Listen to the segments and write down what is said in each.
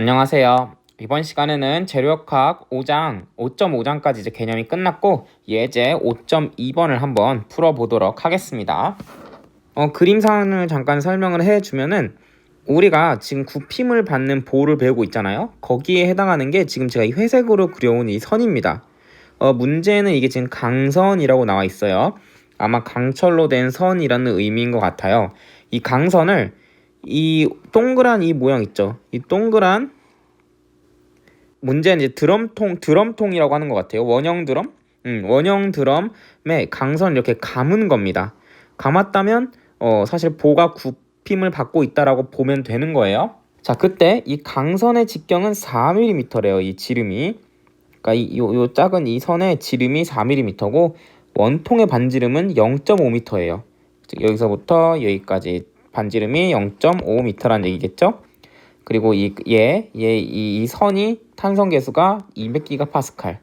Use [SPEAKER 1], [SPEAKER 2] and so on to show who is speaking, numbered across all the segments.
[SPEAKER 1] 안녕하세요. 이번 시간에는 재료역학 5장, 5.5장까지 이제 개념이 끝났고 예제 5.2번을 한번 풀어보도록 하겠습니다. 어, 그림상을 잠깐 설명을 해주면은 우리가 지금 굽힘을 받는 보를 배우고 있잖아요. 거기에 해당하는 게 지금 제가 이 회색으로 그려온 이 선입니다. 어, 문제는 이게 지금 강선이라고 나와 있어요. 아마 강철로 된 선이라는 의미인 것 같아요. 이 강선을 이 동그란 이 모양 있죠. 이 동그란 문제는 이제 드럼통 드럼통이라고 하는 것 같아요. 원형 드럼, 음, 원형 드럼에 강선 이렇게 감은 겁니다. 감았다면 어, 사실 보가 굽힘을 받고 있다라고 보면 되는 거예요. 자, 그때 이 강선의 직경은 4mm래요. 이 지름이. 그러니까 이, 요, 요 작은 이 선의 지름이 4mm고 원통의 반지름은 0.5m예요. 즉 여기서부터 여기까지 반지름이 0.5m라는 얘기겠죠? 그리고 이, 얘, 얘, 이, 이 선이 탄성 계수가 200기가파스칼.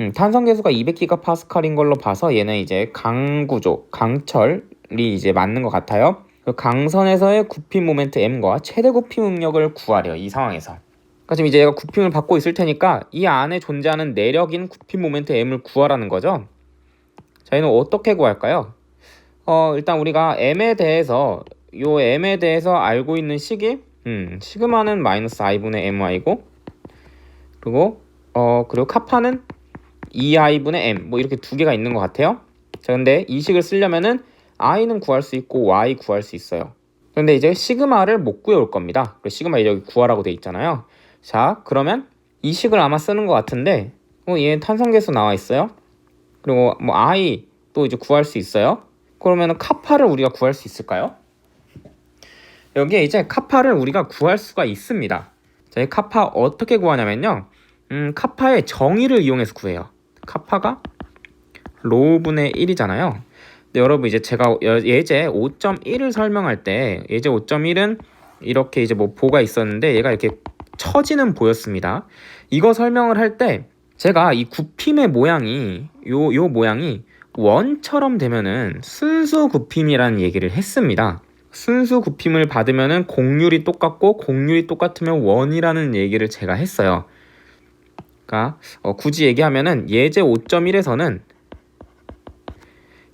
[SPEAKER 1] 음, 탄성 계수가 200기가파스칼인 걸로 봐서 얘는 이제 강구조, 강철이 이제 맞는 것 같아요. 그 강선에서의 굽힘 모멘트 m과 최대 굽힘 응력을 구하래요. 이 상황에서. 그러니까 지금 이제 얘가 굽힘을 받고 있을 테니까 이 안에 존재하는 내력인 굽힘 모멘트 m을 구하라는 거죠. 자, 얘는 어떻게 구할까요? 어, 일단 우리가 m에 대해서 요 m에 대해서 알고 있는 식이 음, 시그마는 마이너스 i분의 my고 그리고 어 그리고 카파는 2i분의 m 뭐 이렇게 두 개가 있는 것 같아요. 자 근데 이 식을 쓰려면은 i는 구할 수 있고 y 구할 수 있어요. 그런데 이제 시그마를 못 구해올 겁니다. 시그마 여기 구하라고 돼 있잖아요. 자 그러면 이 식을 아마 쓰는 것 같은데 어, 얘 탄성계수 나와 있어요. 그리고 뭐 i 또 이제 구할 수 있어요. 그러면은 카파를 우리가 구할 수 있을까요? 여기에 이제 카파를 우리가 구할 수가 있습니다. 자, 이 카파 어떻게 구하냐면요. 음, 카파의 정의를 이용해서 구해요. 카파가 로우분의 1이잖아요. 근데 여러분 이제 제가 여- 예제 5.1을 설명할 때 예제 5.1은 이렇게 이제 뭐 보가 있었는데 얘가 이렇게 처지는 보였습니다. 이거 설명을 할 때 제가 이 굽힘의 모양이 요 요 모양이 원처럼 되면은 순수 굽힘이라는 얘기를 했습니다. 순수 굽힘을 받으면은 공률이 똑같고 공률이 똑같으면 원이라는 얘기를 제가 했어요. 그러니까 어, 굳이 얘기하면은 예제 5.1에서는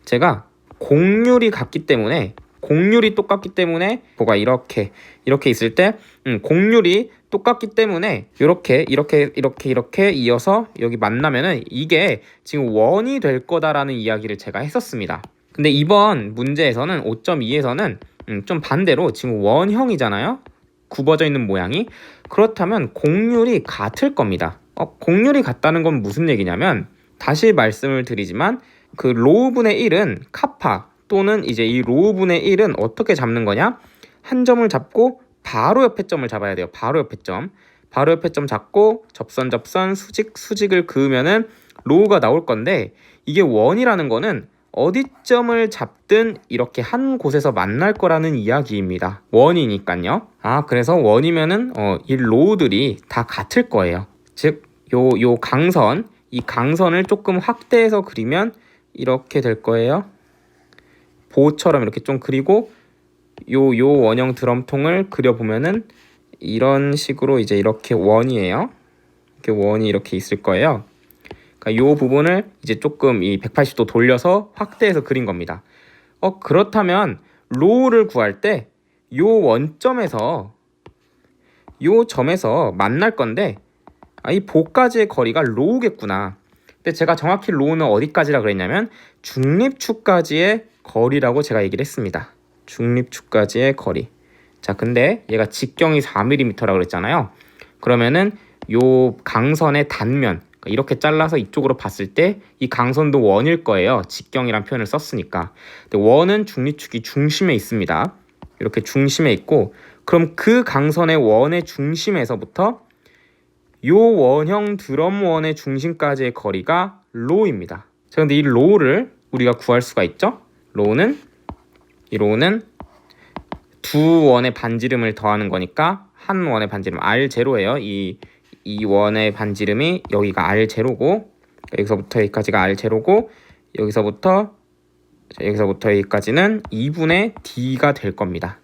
[SPEAKER 1] 제가 공률이 같기 때문에 공률이 똑같기 때문에 뭐가 이렇게 이렇게 있을 때 음, 공률이 똑같기 때문에 이렇게 이렇게 이렇게 이렇게 이어서 여기 만나면은 이게 지금 원이 될 거다라는 이야기를 제가 했었습니다. 근데 이번 문제에서는 5.2에서는 음, 좀 반대로 지금 원형이잖아요. 굽어져 있는 모양이 그렇다면 공률이 같을 겁니다. 어, 공률이 같다는 건 무슨 얘기냐면 다시 말씀을 드리지만 그 로우분의 1은 카파 또는 이제 이 로우분의 1은 어떻게 잡는 거냐? 한 점을 잡고 바로 옆에 점을 잡아야 돼요. 바로 옆에 점. 바로 옆에 점 잡고 접선 접선 수직 수직을 그으면은 로우가 나올 건데 이게 원이라는 거는 어디점을 잡든 이렇게 한 곳에서 만날 거라는 이야기입니다. 원이니까요. 아, 그래서 원이면은 어, 이 로우들이 다 같을 거예요. 즉, 요, 요 강선, 이 강선을 조금 확대해서 그리면 이렇게 될 거예요. 보처럼 이렇게 좀 그리고 요, 요 원형 드럼통을 그려보면은 이런 식으로 이제 이렇게 원이에요. 이렇게 원이 이렇게 있을 거예요. 그러니까 요 부분을 이제 조금 이 180도 돌려서 확대해서 그린 겁니다. 어 그렇다면 로우를 구할 때요 원점에서 요 점에서 만날 건데 아, 이 보까지의 거리가 로우겠구나. 근데 제가 정확히 로우는 어디까지라 그랬냐면 중립축까지의 거리라고 제가 얘기를 했습니다. 중립축까지의 거리. 자, 근데 얘가 직경이 4mm라고 그랬잖아요. 그러면은 요 강선의 단면 그러니까 이렇게 잘라서 이쪽으로 봤을 때 이 강선도 원일 거예요. 직경이란 표현을 썼으니까. 근데 원은 중립축이 중심에 있습니다. 이렇게 중심에 있고 그럼 그 강선의 원의 중심에서부터 요 원형 드럼원의 중심까지의 거리가 로우입니다. 자, 근데 이 로우를 우리가 구할 수가 있죠? 로우는 이 로우는 두 원의 반지름을 더하는 거니까 한 원의 반지름 R0예요. 이, 이 원의 반지름이 여기가 R0고 여기서부터 여기까지가 R0고 여기서부터 자, 여기서부터 여기까지는 2분의 D가 될 겁니다.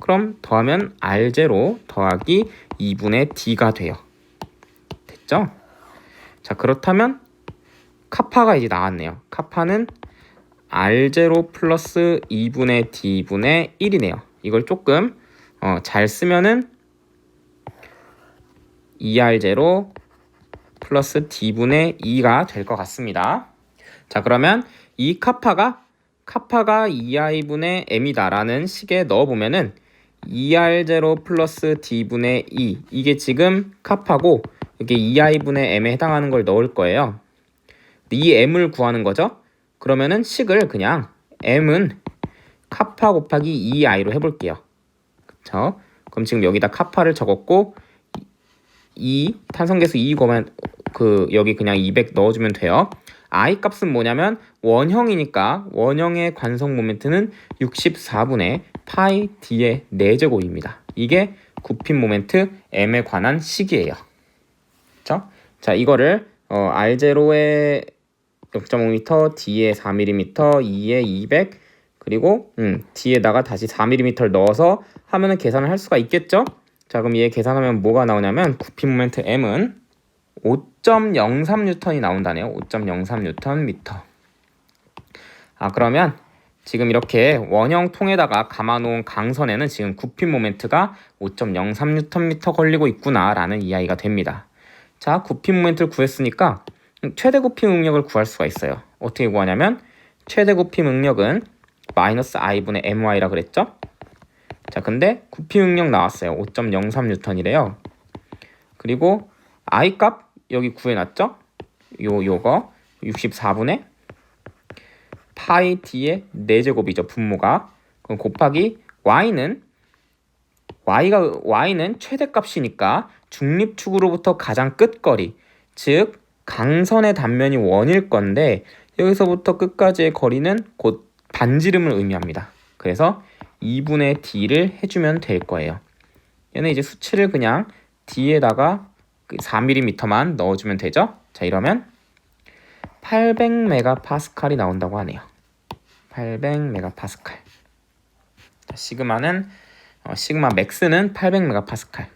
[SPEAKER 1] 그럼 더하면 R0 더하기 2분의 D가 돼요. 됐죠? 자, 그렇다면 카파가 이제 나왔네요. 카파는 R0 플러스 2분의 D분의 1이네요. 이걸 조금 어, 잘 쓰면은 2R0 플러스 D분의 2가 될 것 같습니다. 자, 그러면 이 카파가 카파가 2i분의 m이다라는 식에 넣어보면은 2r0 플러스 d분의 2 이게 지금 카파고 이게 2i분의 m에 해당하는 걸 넣을 거예요. 이 m을 구하는 거죠. 그러면은 식을 그냥 m은 카파 곱하기 2i로 해볼게요. 그쵸? 그럼 지금 여기다 카파를 적었고 2 탄성계수 2 거면 그 여기 그냥 200 넣어주면 돼요. i 값은 뭐냐면 원형이니까 원형의 관성 모멘트는 64분의 파이 d의 4제곱입니다. 이게 굽힌 모멘트 m에 관한 식이에요. 그렇죠? 자 이거를 어, r0에 0.5m, d에 4mm, 2에 200 그리고 음, d에다가 다시 4mm를 넣어서 하면은 계산을 할 수가 있겠죠? 자 그럼 얘 계산하면 뭐가 나오냐면 굽힌 모멘트 m은 5.03N이 나온다네요. 5.03N 미터. 아 그러면 지금 이렇게 원형 통에다가 감아놓은 강선에는 지금 굽힌 모멘트가 5.03Nm 걸리고 있구나라는 이야기가 됩니다. 자, 굽힌 모멘트를 구했으니까 최대 굽힘 응력을 구할 수가 있어요. 어떻게 구하냐면 최대 굽힘 응력은 마이너스 i분의 my라 그랬죠? 자, 근데 굽힘 응력 나왔어요. 5.03N이래요. 그리고 i 값 여기 구해놨죠? 요 요거 64분의 파이 d의 4제곱이죠 분모가 그럼 곱하기 y는 y가 y는 최대값이니까 중립축으로부터 가장 끝거리 즉 강선의 단면이 원일 건데 여기서부터 끝까지의 거리는 곧 반지름을 의미합니다. 그래서 2분의 d를 해주면 될 거예요. 얘는 이제 수치를 그냥 d에다가 4mm만 넣어주면 되죠. 자 이러면 800메가파스칼이 나온다고 하네요. 800메가파스칼. 시그마는 어, 시그마 맥스는 800메가파스칼.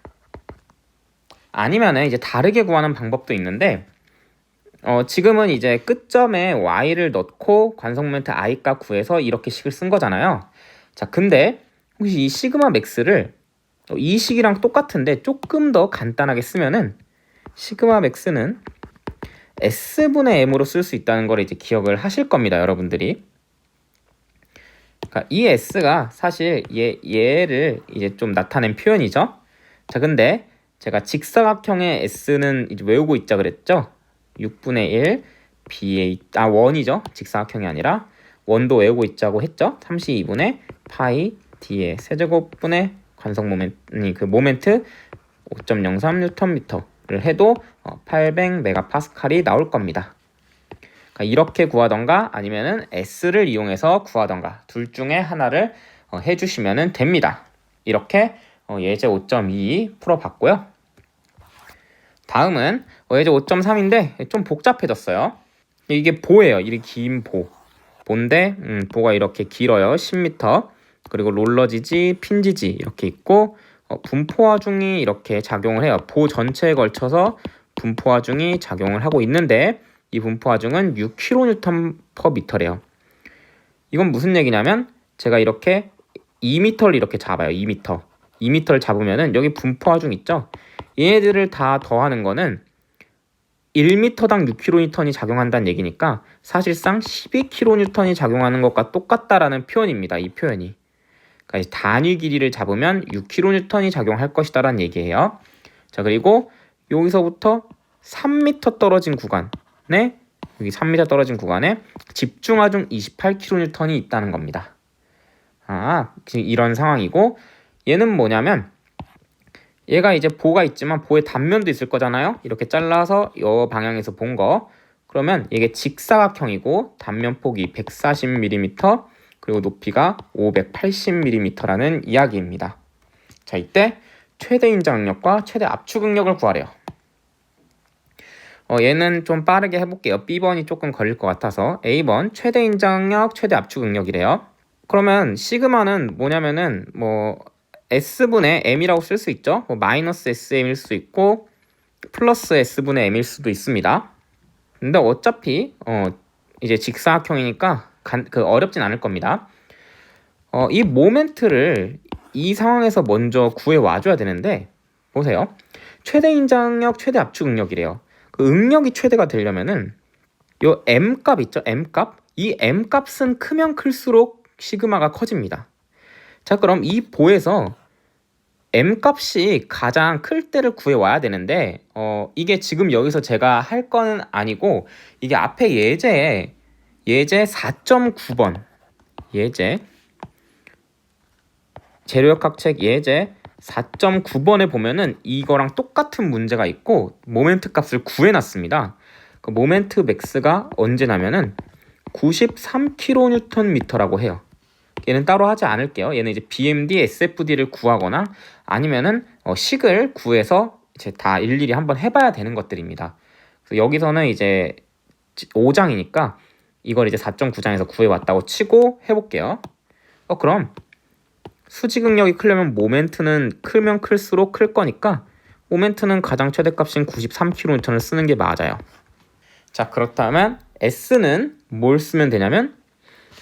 [SPEAKER 1] 아니면은 이제 다르게 구하는 방법도 있는데 어, 지금은 이제 끝점에 y를 넣고 관성 모멘트 i 값 구해서 이렇게 식을 쓴 거잖아요. 자, 근데 혹시 이 시그마 맥스를 어, 이 식이랑 똑같은데 조금 더 간단하게 쓰면은 시그마 맥스는 s분의 m으로 쓸 수 있다는 걸 이제 기억을 하실 겁니다, 여러분들이. 그러니까 이 s가 사실 얘 얘를 이제 좀 나타낸 표현이죠. 자, 근데 제가 직사각형의 s는 이제 외우고 있자 그랬죠. 6분의 1 b에 아 원이죠. 직사각형이 아니라 원도 외우고 있자고 했죠. 32분의 파이 d의 세제곱분의 관성 모멘트 그 모멘트 5.03 Nm를 해도 800 메가파스칼이 나올 겁니다. 그러니까 이렇게 구하던가 아니면은 s를 이용해서 구하던가 둘 중에 하나를 어, 해주시면 됩니다. 이렇게 어, 예제 5.2 풀어봤고요. 다음은 어, 예제 5.3인데 좀 복잡해졌어요. 이게 보예요. 이게 긴 보. 보인데 음, 보가 이렇게 길어요. 10m. 그리고 롤러지지, 핀지지 이렇게 있고 어, 분포화중이 이렇게 작용을 해요. 보 전체에 걸쳐서 분포화중이 작용을 하고 있는데 이 분포화중은 6kN/m래요. 이건 무슨 얘기냐면 제가 이렇게 2m를 이렇게 잡아요. 2m. 2m를 잡으면은 여기 분포화중 있죠? 얘네들을 다 더하는 거는 1m당 6kN이 작용한다는 얘기니까 사실상 12kN이 작용하는 것과 똑같다라는 표현입니다. 이 표현이. 그러니까 단위 길이를 잡으면 6kN이 작용할 것이다라는 얘기예요. 자, 그리고 여기서부터 3m 떨어진 구간에 여기 3m 떨어진 구간에 집중하중 28kN이 있다는 겁니다. 아, 이런 상황이고 얘는 뭐냐면 얘가 이제 보가 있지만 보의 단면도 있을 거잖아요. 이렇게 잘라서 이 방향에서 본 거. 그러면 이게 직사각형이고 단면 폭이 140mm 그리고 높이가 580mm라는 이야기입니다. 자, 이때 최대 인장력과 최대 압축 응력을 구하래요. 어, 얘는 좀 빠르게 해볼게요. B번이 조금 걸릴 것 같아서 A번 최대 인장력, 최대 압축 응력이래요. 그러면 시그마는 뭐냐면은 뭐 S분의 M이라고 쓸 수 있죠. 뭐 마이너스 SM일 수 있고 플러스 S분의 M일 수도 있습니다. 근데 어차피 어 이제 직사각형이니까 간, 그 어렵진 않을 겁니다. 어, 이 모멘트를 이 상황에서 먼저 구해 와줘야 되는데 보세요. 최대 인장력, 최대 압축 응력이래요. 그 응력이 최대가 되려면은 요 m 값 있죠? m 값. 이 m 값은 크면 클수록 시그마가 커집니다. 자, 그럼 이 보에서 m 값이 가장 클 때를 구해 와야 되는데 어, 이게 지금 여기서 제가 할 거는 아니고 이게 앞에 예제에 예제 4.9번 예제 재료역학책 예제 4.9번에 보면은 이거랑 똑같은 문제가 있고 모멘트 값을 구해놨습니다. 그 모멘트 맥스가 언제냐면은 93kNm라고 해요. 얘는 따로 하지 않을게요. 얘는 이제 BMD, SFD를 구하거나 아니면은 어, 식을 구해서 이제 다 일일이 한번 해봐야 되는 것들입니다. 그래서 여기서는 이제 5장이니까 이걸 이제 4.9장에서 구해왔다고 치고 해볼게요. 어 그럼 수직 응력이 크려면 모멘트는 크면 클수록 클 거니까 모멘트는 가장 최대값인 93kN을 쓰는 게 맞아요. 자 그렇다면 S는 뭘 쓰면 되냐면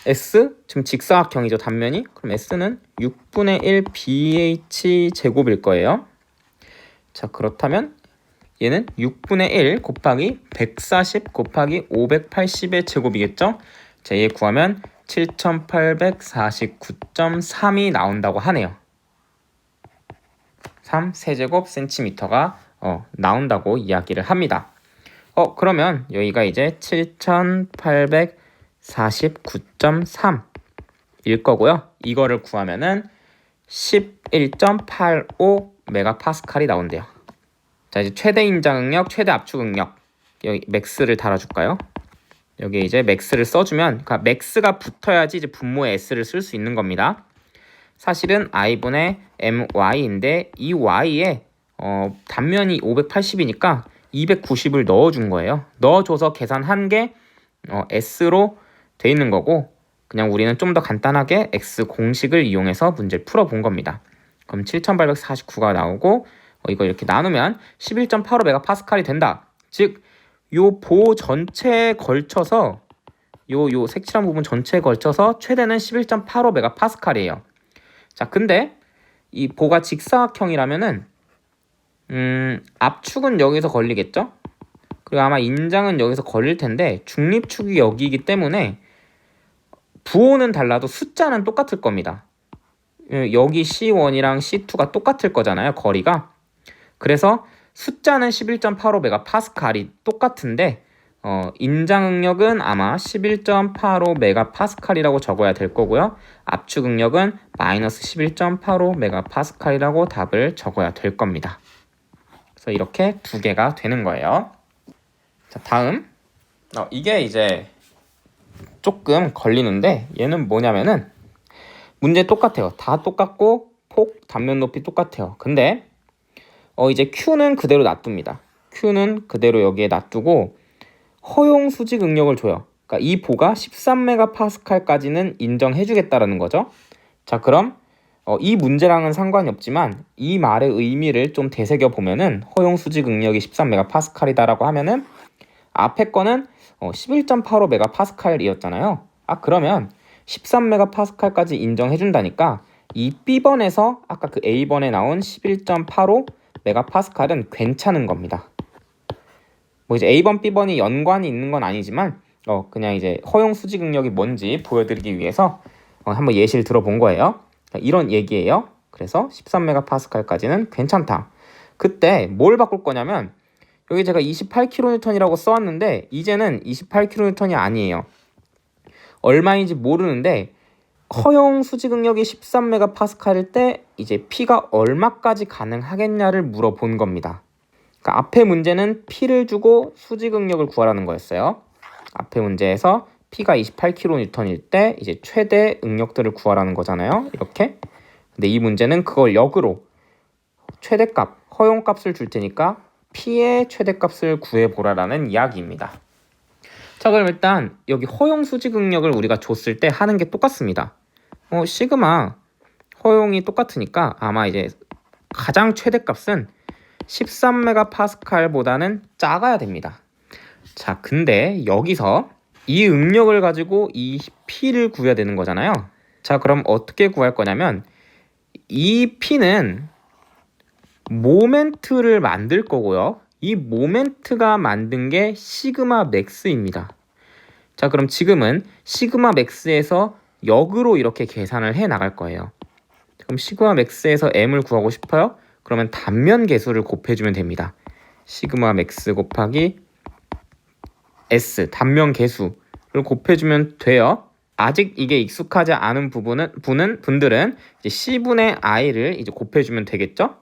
[SPEAKER 1] S 지금 직사각형이죠 단면이 그럼 S는 6분의 1 BH 제곱일 거예요. 자 그렇다면 얘는 6분의 1 곱하기 140 곱하기 580의 제곱이겠죠? 자, 얘 구하면 7849.3이 나온다고 하네요. 3 세제곱 센티미터가 어, 나온다고 이야기를 합니다. 어, 그러면 여기가 이제 7849.3일 거고요. 이거를 구하면은 11.85 메가파스칼이 나온대요. 자, 이제 최대 인장 응력, 최대 압축 응력. 여기 맥스를 달아줄까요? 여기 이제 맥스를 써주면, 그러니까 맥스가 붙어야지 이제 분모의 s를 쓸 수 있는 겁니다. 사실은 i분의 my인데 이 y에 어, 단면이 580이니까 290을 넣어준 거예요. 넣어줘서 계산한 게 어, s로 돼 있는 거고 그냥 우리는 좀 더 간단하게 x 공식을 이용해서 문제를 풀어본 겁니다. 그럼 7849가 나오고 어, 이거 이렇게 나누면 11.85 메가파스칼이 된다. 즉, 요 보 전체에 걸쳐서 요 요 색칠한 부분 전체에 걸쳐서 최대는 11.85 메가파스칼이에요. 자, 근데 이 보가 직사각형이라면은 음, 압축은 여기서 걸리겠죠? 그리고 아마 인장은 여기서 걸릴 텐데 중립축이 여기이기 때문에 부호는 달라도 숫자는 똑같을 겁니다. 여기 C1이랑 C2가 똑같을 거잖아요, 거리가. 그래서 숫자는 11.85 메가 파스칼이 똑같은데 어, 인장 응력은 아마 11.85 메가 파스칼이라고 적어야 될 거고요. 압축 응력은 마이너스 11.85 메가 파스칼이라고 답을 적어야 될 겁니다. 그래서 이렇게 두 개가 되는 거예요. 자, 다음. 어, 이게 이제 조금 걸리는데 얘는 뭐냐면은 문제 똑같아요. 다 똑같고 폭, 단면 높이 똑같아요. 근데 어 이제 Q는 그대로 놔둡니다. Q는 그대로 여기에 놔두고 허용 수직 응력을 줘요. 그러니까 이 보가 13메가파스칼까지는 인정해 주겠다라는 거죠. 자, 그럼 어, 이 문제랑은 상관이 없지만 이 말의 의미를 좀 되새겨 보면은 허용 수직 응력이 13메가파스칼이다라고 하면은 앞에 거는 어, 11.85 메가파스칼이었잖아요. 아, 그러면 13메가파스칼까지 인정해 준다니까 이 B번에서 아까 그 A번에 나온 11.85 메가파스칼은 괜찮은 겁니다. 뭐 이제 A번, B번이 연관이 있는 건 아니지만 어 그냥 이제 허용 수직 응력이 뭔지 보여드리기 위해서 어, 한번 예시를 들어본 거예요. 이런 얘기예요. 그래서 13메가파스칼까지는 괜찮다. 그때 뭘 바꿀 거냐면 여기 제가 28kN이라고 써왔는데 이제는 28kN이 아니에요. 얼마인지 모르는데 허용 수직 응력이 13메가파스칼일 때 이제 P가 얼마까지 가능하겠냐를 물어본 겁니다. 그러니까 앞에 문제는 P를 주고 수직 응력을 구하라는 거였어요. 앞에 문제에서 P가 28kN일 때 이제 최대 응력들을 구하라는 거잖아요. 이렇게. 근데 이 문제는 그걸 역으로 최대값, 허용값을 줄 테니까 P의 최대값을 구해보라라는 이야기입니다. 자 그럼 일단 여기 허용 수직 응력을 우리가 줬을 때 하는 게 똑같습니다. 어, 시그마 허용이 똑같으니까 아마 이제 가장 최대값은 13메가파스칼보다는 작아야 됩니다. 자, 근데 여기서 이 응력을 가지고 이 P를 구해야 되는 거잖아요. 자, 그럼 어떻게 구할 거냐면 이 P는 모멘트를 만들 거고요. 이 모멘트가 만든 게 시그마 맥스입니다. 자, 그럼 지금은 시그마 맥스에서 역으로 이렇게 계산을 해 나갈 거예요. 그럼 시그마 맥스에서 m을 구하고 싶어요? 그러면 단면 계수를 곱해주면 됩니다. 시그마 맥스 곱하기 s 단면 계수를 곱해주면 돼요. 아직 이게 익숙하지 않은 부분은 분은 분들은 이제 c분의 i를 이제 곱해주면 되겠죠?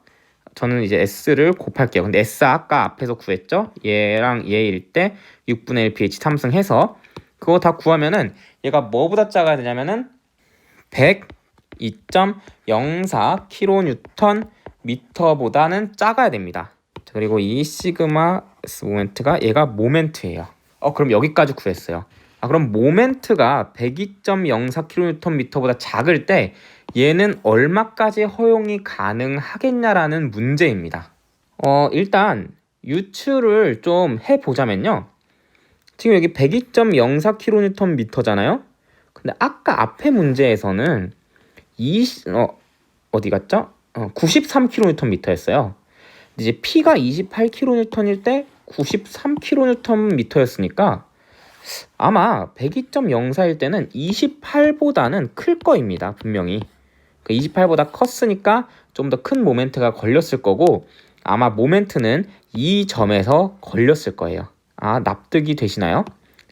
[SPEAKER 1] 저는 이제 s를 곱할게요. 근데 s 아까 앞에서 구했죠? 얘랑 얘일 때 6분의 1 pH 탐승해서 그거 다 구하면은 얘가 뭐보다 작아야 되냐면은 102.04 kN 미터보다는 작아야 됩니다. 자, 그리고 이 시그마 S 모멘트가 얘가 모멘트예요. 어 그럼 여기까지 구했어요. 아 그럼 모멘트가 102.04 kN 미터보다 작을 때 얘는 얼마까지 허용이 가능하겠냐라는 문제입니다. 어 일단 유추를 좀 해보자면요. 지금 여기 102.04 kN 미터잖아요. 근데 아까 앞에 문제에서는 20, 어, 어디 갔죠? 어, 93kN 미터였어요. 이제 P가 28kN일 때 93kN 미터였으니까 아마 102.04일 때는 28보다는 클 거입니다. 분명히. 28보다 컸으니까 좀 더 큰 모멘트가 걸렸을 거고 아마 모멘트는 이 점에서 걸렸을 거예요. 아, 납득이 되시나요?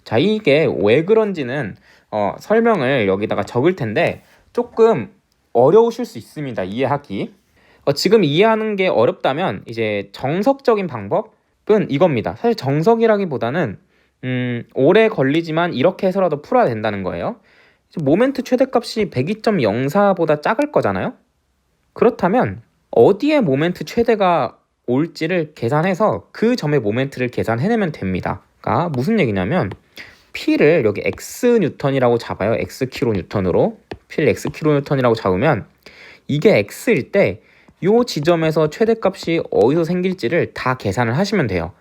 [SPEAKER 1] 자, 이게 왜 그런지는 어, 설명을 여기다가 적을 텐데 조금 어려우실 수 있습니다. 이해하기. 어, 지금 이해하는 게 어렵다면 이제 정석적인 방법은 이겁니다. 사실 정석이라기보다는 음, 오래 걸리지만 이렇게 해서라도 풀어야 된다는 거예요. 모멘트 최대값이 102.04보다 작을 거잖아요. 그렇다면 어디에 모멘트 최대가 올지를 계산해서 그 점의 모멘트를 계산해내면 됩니다. 그러니까 무슨 얘기냐면 P를 여기 x 뉴턴이라고 잡아요. x 킬로 뉴턴으로 P를 x 킬로 뉴턴이라고 잡으면 이게 x일 때 이 지점에서 최대값이 어디서 생길지를 다 계산을 하시면 돼요.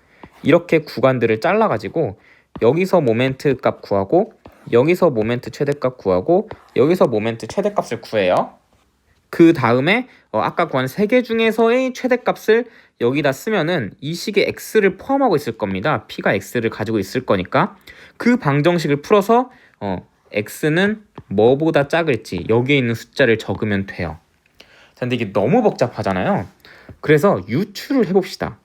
[SPEAKER 1] 이렇게 구간들을 잘라가지고 여기서 모멘트 값 구하고 여기서 모멘트 최대값 구하고 여기서 모멘트 최대값을 구해요. 그 다음에 어, 아까 구한 세 개 중에서의 최대값을 여기다 쓰면은 이 식에 x를 포함하고 있을 겁니다. p가 x를 가지고 있을 거니까 그 방정식을 풀어서 어, x는 뭐보다 작을지 여기에 있는 숫자를 적으면 돼요. 자, 근데 이게 너무 복잡하잖아요. 그래서 유추를 해봅시다.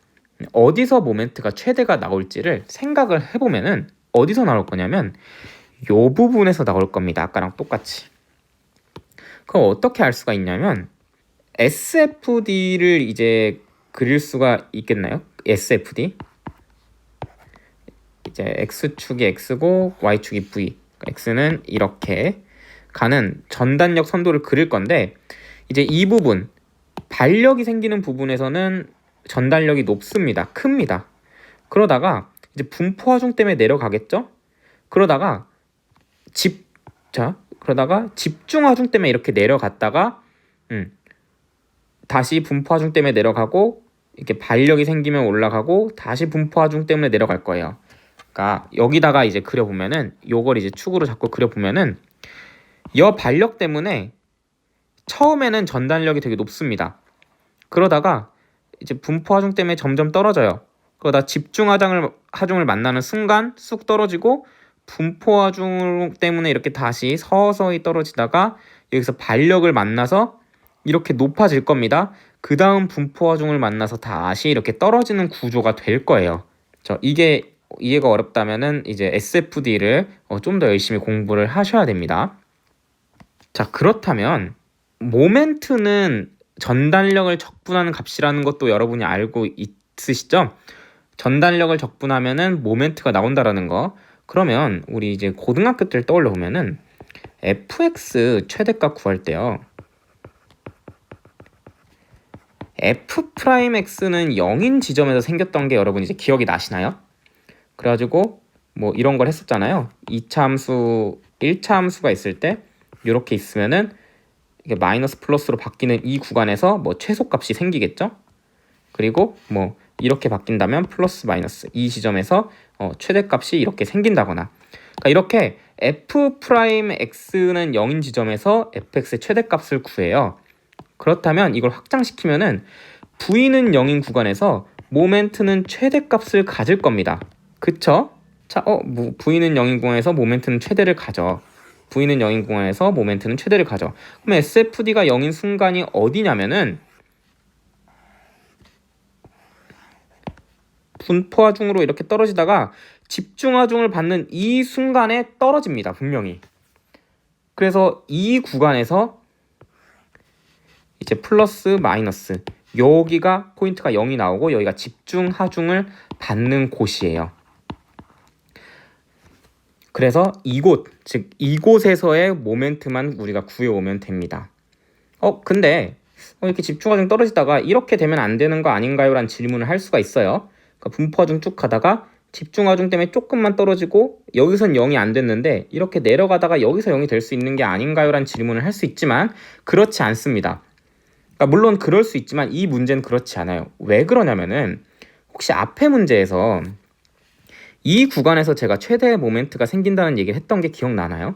[SPEAKER 1] 어디서 모멘트가 최대가 나올지를 생각을 해보면은 어디서 나올 거냐면 요 부분에서 나올 겁니다. 아까랑 똑같이. 그럼 어떻게 알 수가 있냐면 SFD를 이제 그릴 수가 있겠나요? SFD 이제 x축이 x고 y축이 v x는 이렇게 가는 전단력 선도를 그릴 건데 이제 이 부분 발력이 생기는 부분에서는 전달력이 높습니다. 큽니다. 그러다가 이제 분포 하중 때문에 내려가겠죠? 그러다가 집, 자, 그러다가 집중 하중 때문에 이렇게 내려갔다가, 음, 다시 분포 하중 때문에 내려가고, 이렇게 발력이 생기면 올라가고, 다시 분포 하중 때문에 내려갈 거예요. 그러니까 여기다가 이제 그려보면은, 요걸 이제 축으로 자꾸 그려보면은, 여 발력 때문에 처음에는 전달력이 되게 높습니다. 그러다가 이제 분포 하중 때문에 점점 떨어져요. 그러다 집중 하중을 하중을 만나는 순간 쑥 떨어지고 분포 하중 때문에 이렇게 다시 서서히 떨어지다가 여기서 반력을 만나서 이렇게 높아질 겁니다. 그 다음 분포 하중을 만나서 다시 이렇게 떨어지는 구조가 될 거예요. 저 이게 이해가 어렵다면은 이제 SFD를 어, 좀더 열심히 공부를 하셔야 됩니다. 자 그렇다면 모멘트는 전달력을 적분하는 값이라는 것도 여러분이 알고 있으시죠? 전달력을 적분하면은 모멘트가 나온다라는 거. 그러면 우리 이제 고등학교 때를 떠올려 보면은 fx 최대값 구할 때요. f 프라임 x는 0인 지점에서 생겼던 게 여러분 이제 기억이 나시나요? 그래가지고 뭐 이런 걸 했었잖아요. 2차 함수, 1차 함수가 있을 때 이렇게 있으면은 이게 마이너스 플러스로 바뀌는 이 구간에서 뭐 최소값이 생기겠죠? 그리고 뭐 이렇게 바뀐다면 플러스 마이너스 이 지점에서 어, 최대값이 이렇게 생긴다거나 그러니까 이렇게 f 프라임 x는 0인 지점에서 fx의 최대값을 구해요. 그렇다면 이걸 확장시키면은 v는 0인 구간에서 모멘트는 최대값을 가질 겁니다. 그쵸? 자, 어, 뭐, v는 0인 구간에서 모멘트는 최대를 가져. v는 0인 구간에서 모멘트는 최대를 가져. 그럼 SFD가 0인 순간이 어디냐면은 분포하중으로 이렇게 떨어지다가 집중하중을 받는 이 순간에 떨어집니다. 분명히. 그래서 이 구간에서 이제 플러스 마이너스 여기가 포인트가 0이 나오고 여기가 집중하중을 받는 곳이에요. 그래서 이곳 즉 이곳에서의 모멘트만 우리가 구해오면 됩니다. 어 근데 어, 이렇게 집중하중 떨어지다가 이렇게 되면 안 되는 거 아닌가요? 라는 질문을 할 수가 있어요. 그러니까 분포하중 쭉 가다가 집중하중 때문에 조금만 떨어지고 여기선 0이 안 됐는데 이렇게 내려가다가 여기서 0이 될 수 있는 게 아닌가요? 라는 질문을 할 수 있지만 그렇지 않습니다. 그러니까 물론 그럴 수 있지만 이 문제는 그렇지 않아요. 왜 그러냐면은 혹시 앞에 문제에서 이 구간에서 제가 최대의 모멘트가 생긴다는 얘기를 했던 게 기억나나요?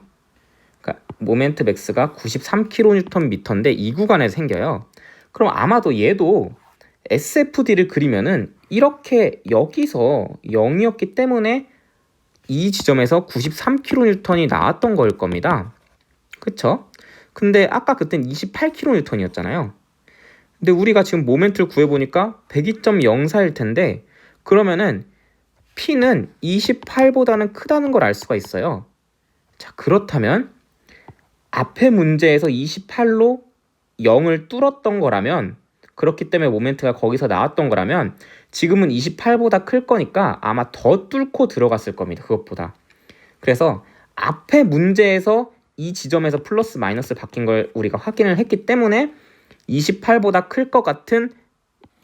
[SPEAKER 1] 그러니까 모멘트 맥스가 93kNm인데 이 구간에서 생겨요. 그럼 아마도 얘도 SFD를 그리면은 이렇게 여기서 0이었기 때문에 이 지점에서 93kN이 나왔던 거일 겁니다. 그쵸? 근데 아까 그땐 28kN이었잖아요. 근데 우리가 지금 모멘트를 구해보니까 102.04일 텐데 그러면은 P는 28보다는 크다는 걸 알 수가 있어요. 자, 그렇다면 앞에 문제에서 28로 0을 뚫었던 거라면 그렇기 때문에 모멘트가 거기서 나왔던 거라면 지금은 28보다 클 거니까 아마 더 뚫고 들어갔을 겁니다. 그것보다. 그래서 앞에 문제에서 이 지점에서 플러스 마이너스 바뀐 걸 우리가 확인을 했기 때문에 28보다 클 것 같은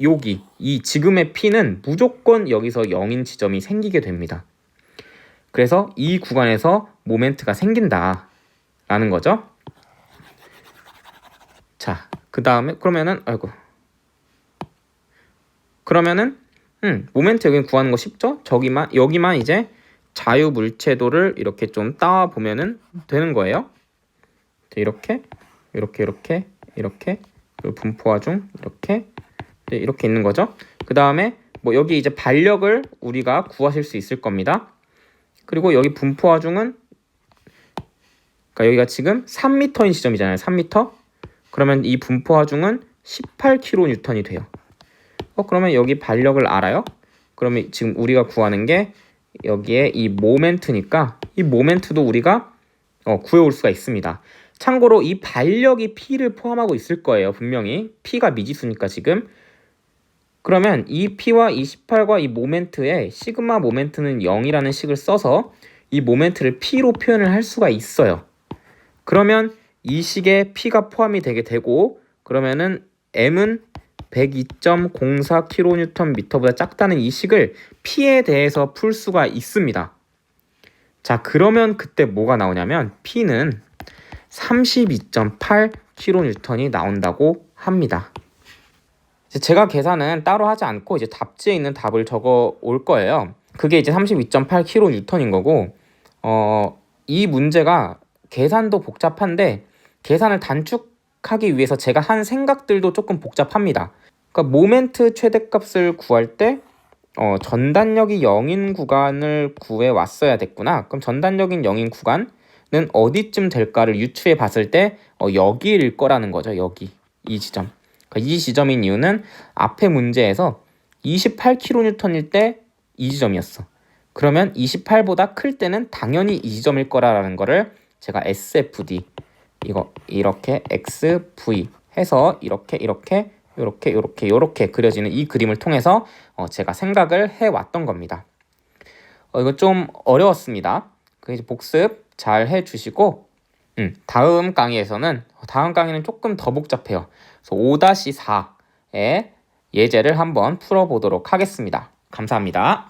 [SPEAKER 1] 여기 이 지금의 P는 무조건 여기서 0인 지점이 생기게 됩니다. 그래서 이 구간에서 모멘트가 생긴다 라는 거죠. 자, 그 다음에 그러면은 아이고 그러면은 음, 모멘트 여기 구하는 거 쉽죠? 저기만 여기만 이제 자유 물체도를 이렇게 좀 따와 보면은 되는 거예요. 이렇게 이렇게 이렇게 이렇게 그리고 분포화 중 이렇게 네, 이렇게 있는 거죠. 그 다음에 뭐 여기 이제 반력을 우리가 구하실 수 있을 겁니다. 그리고 여기 분포화 중은 그러니까 여기가 지금 3m인 지점이잖아요. 3m. 그러면 이 분포화 중은 18kN이 돼요. 어 그러면 여기 반력을 알아요? 그러면 지금 우리가 구하는 게 여기에 이 모멘트니까 이 모멘트도 우리가 어, 구해올 수가 있습니다. 참고로 이 반력이 P를 포함하고 있을 거예요. 분명히 P가 미지수니까 지금 그러면 이 P와 이 18과 이 모멘트에 시그마 모멘트는 0이라는 식을 써서 이 모멘트를 P로 표현을 할 수가 있어요. 그러면 이 식에 P가 포함이 되게 되고 그러면은 M은 102.04kNm보다 작다는 이 식을 P에 대해서 풀 수가 있습니다. 자, 그러면 그때 뭐가 나오냐면 P는 32.8kN이 나온다고 합니다. 제가 계산은 따로 하지 않고 이제 답지에 있는 답을 적어 올 거예요. 그게 이제 32.8kN인 거고, 어, 이 문제가 계산도 복잡한데 계산을 단축 하기 위해서 제가 한 생각들도 조금 복잡합니다. 그러니까 모멘트 최대값을 구할 때 어, 전단력이 0인 구간을 구해 왔어야 됐구나. 그럼 전단력인 0인 구간은 어디쯤 될까를 유추해 봤을 때 어, 여기일 거라는 거죠. 여기 이 지점. 그러니까 이 지점인 이유는 앞에 문제에서 28kN일 때 이 지점이었어. 그러면 28보다 클 때는 당연히 이 지점일 거라는 거를 제가 SFD 이거 이렇게 XV 해서 이렇게 이렇게 이렇게 이렇게 이렇게 그려지는 이 그림을 통해서 어 제가 생각을 해 왔던 겁니다. 어 이거 좀 어려웠습니다. 그 이제 복습 잘 해주시고 음, 다음 강의에서는 다음 강의는 조금 더 복잡해요. 그래서 5-4의 예제를 한번 풀어보도록 하겠습니다. 감사합니다.